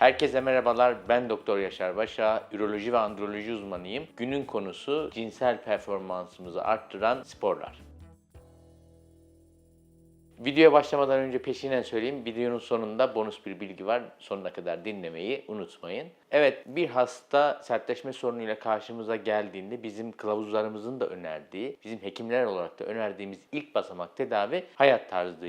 Herkese merhabalar. Ben Doktor Yaşar Başa, üroloji ve androloji uzmanıyım. Günün konusu cinsel performansımızı arttıran sporlar. Videoya başlamadan önce peşinen söyleyeyim. Videonun sonunda bonus bir bilgi var. Sonuna kadar dinlemeyi unutmayın. Evet bir hasta sertleşme sorunuyla karşımıza geldiğinde bizim kılavuzlarımızın da önerdiği, bizim hekimler olarak da önerdiğimiz ilk basamak tedavi hayat tarzı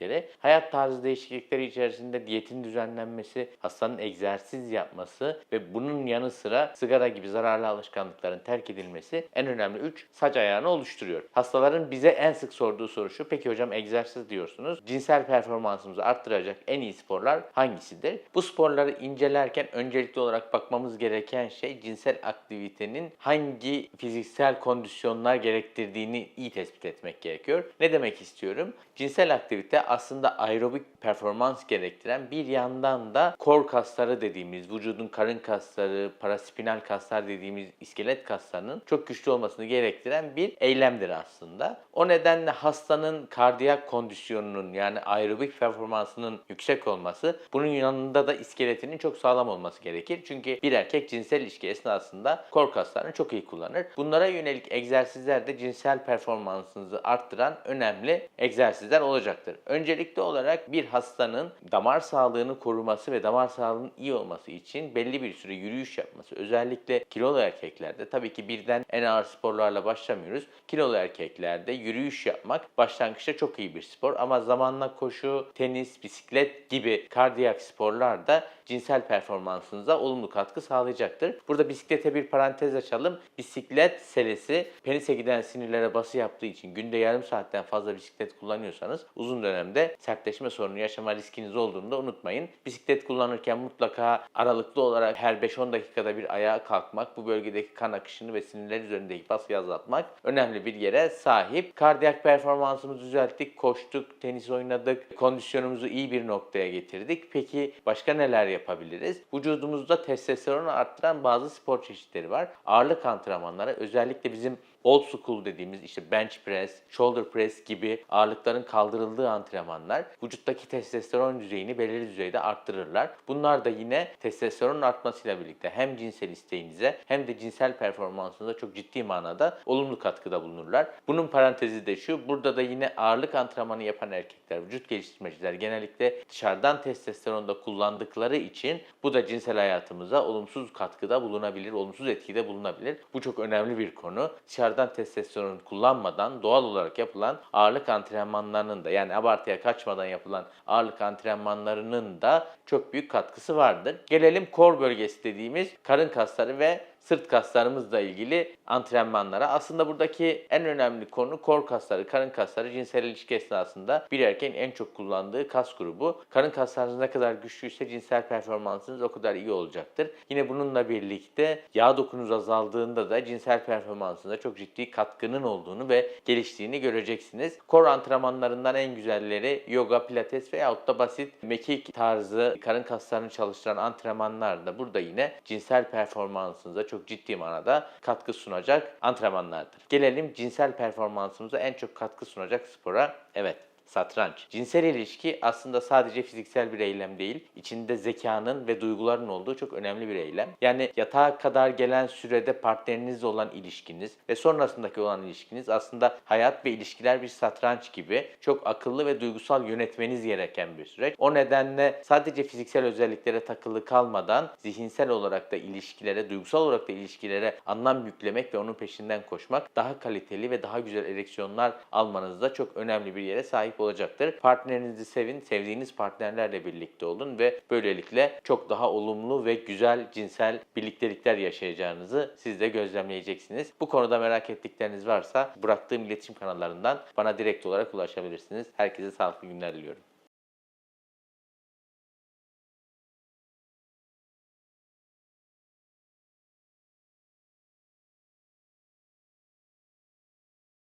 değişiklikleri. Hayat tarzı değişiklikleri içerisinde diyetin düzenlenmesi, hastanın egzersiz yapması ve bunun yanı sıra sigara gibi zararlı alışkanlıkların terk edilmesi en önemli 3 saç ayağını oluşturuyor. Hastaların bize en sık sorduğu soru şu. Peki hocam egzersiz diyorsunuz. Cinsel performansımızı arttıracak en iyi sporlar hangisidir? Bu sporları incelerken öncelikli olarak bakmamız gereken şey cinsel aktivitenin hangi fiziksel kondisyonlar gerektirdiğini iyi tespit etmek gerekiyor. Ne demek istiyorum? Cinsel aktivite aslında aerobik performans gerektiren bir yandan da kor kasları dediğimiz vücudun karın kasları, paraspinal kaslar dediğimiz iskelet kaslarının çok güçlü olmasını gerektiren bir eylemdir aslında. O nedenle hastanın kardiyak kondisyonunun yani aerobik performansının yüksek olması bunun yanında da iskeletinin çok sağlam olması gerekir. Çünkü bir erkek cinsel ilişki esnasında kor kaslarını çok iyi kullanır. Bunlara yönelik egzersizler de cinsel performansınızı arttıran önemli egzersizler olacaktır. Öncelikli olarak bir hastanın damar sağlığını koruması ve damar sağlığının iyi olması için belli bir süre yürüyüş yapması, özellikle kilolu erkeklerde tabii ki birden en ağır sporlarla başlamıyoruz. Kilolu erkeklerde yürüyüş yapmak başlangıçta çok iyi bir spor ama zamanla koşu, tenis, bisiklet gibi kardiyak sporlar da cinsel performansınıza olumlu katkı sağlayacaktır. Burada bisiklete bir parantez açalım. Bisiklet selesi penise giden sinirlere bası yaptığı için günde yarım saatten fazla bisiklet kullanıyorsanız uzun dönemde sertleşme sorunu yaşama riskiniz olduğunu da unutmayın. Bisiklet kullanırken mutlaka aralıklı olarak her 5-10 dakikada bir ayağa kalkmak, bu bölgedeki kan akışını ve sinirler üzerindeki basıyı azaltmak önemli bir yere sahip. Kardiyak performansımızı düzelttik, koştuk, tenis oynadık, kondisyonumuzu iyi bir noktaya getirdik. Peki başka neler yapabiliriz? Vücudumuzda testosteronu arttıran bazı spor çeşitleri var. Ağırlık antrenmanları özellikle bizim old school dediğimiz işte bench press, shoulder press gibi ağırlıkların kaldırıldığı antrenmanlar vücuttaki testosteron düzeyini belirli düzeyde arttırırlar. Bunlar da yine testosteronun artmasıyla birlikte hem cinsel isteğinize hem de cinsel performansınıza çok ciddi manada olumlu katkıda bulunurlar. Bunun parantezi de şu, burada da yine ağırlık antrenmanı yapan erkekler, vücut geliştirmeciler genellikle dışarıdan testosteron da kullandıkları için bu da cinsel hayatımıza olumsuz katkıda bulunabilir, olumsuz etkide bulunabilir. Bu çok önemli bir konu. Dışarıdan testosteron kullanmadan doğal olarak yapılan ağırlık antrenmanlarının da yani abartıya kaçmadan yapılan ağırlık antrenmanlarının da çok büyük katkısı vardır. Gelelim kor bölgesi dediğimiz karın kasları ve sırt kaslarımızla ilgili antrenmanlara. Aslında buradaki en önemli konu kor kasları, karın kasları cinsel ilişki esnasında bir erkeğin en çok kullandığı kas grubu. Karın kaslarınız ne kadar güçlüyse cinsel performansınız o kadar iyi olacaktır. Yine bununla birlikte yağ dokunuz azaldığında da cinsel performansınıza çok ciddi katkının olduğunu ve geliştiğini göreceksiniz. Kor antrenmanlarından en güzelleri yoga, pilates veyahut da basit mekik tarzı karın kaslarını çalıştıran antrenmanlar da burada yine cinsel performansınıza çok ciddi manada katkı sunacak antrenmanlardır. Gelelim cinsel performansımıza en çok katkı sunacak spora. Evet, satranç. Cinsel ilişki aslında sadece fiziksel bir eylem değil, içinde zekanın ve duyguların olduğu çok önemli bir eylem. Yani yatağa kadar gelen sürede partnerinizle olan ilişkiniz ve sonrasındaki olan ilişkiniz aslında hayat ve ilişkiler bir satranç gibi çok akıllı ve duygusal yönetmeniz gereken bir süreç. O nedenle sadece fiziksel özelliklere takılı kalmadan zihinsel olarak da ilişkilere, duygusal olarak da ilişkilere anlam yüklemek ve onun peşinden koşmak daha kaliteli ve daha güzel ereksiyonlar almanızda çok önemli bir yere sahip olacaktır. Partnerinizi sevin, sevdiğiniz partnerlerle birlikte olun ve böylelikle çok daha olumlu ve güzel cinsel birliktelikler yaşayacağınızı siz de gözlemleyeceksiniz. Bu konuda merak ettikleriniz varsa bıraktığım iletişim kanallarından bana direkt olarak ulaşabilirsiniz. Herkese sağlıklı günler diliyorum.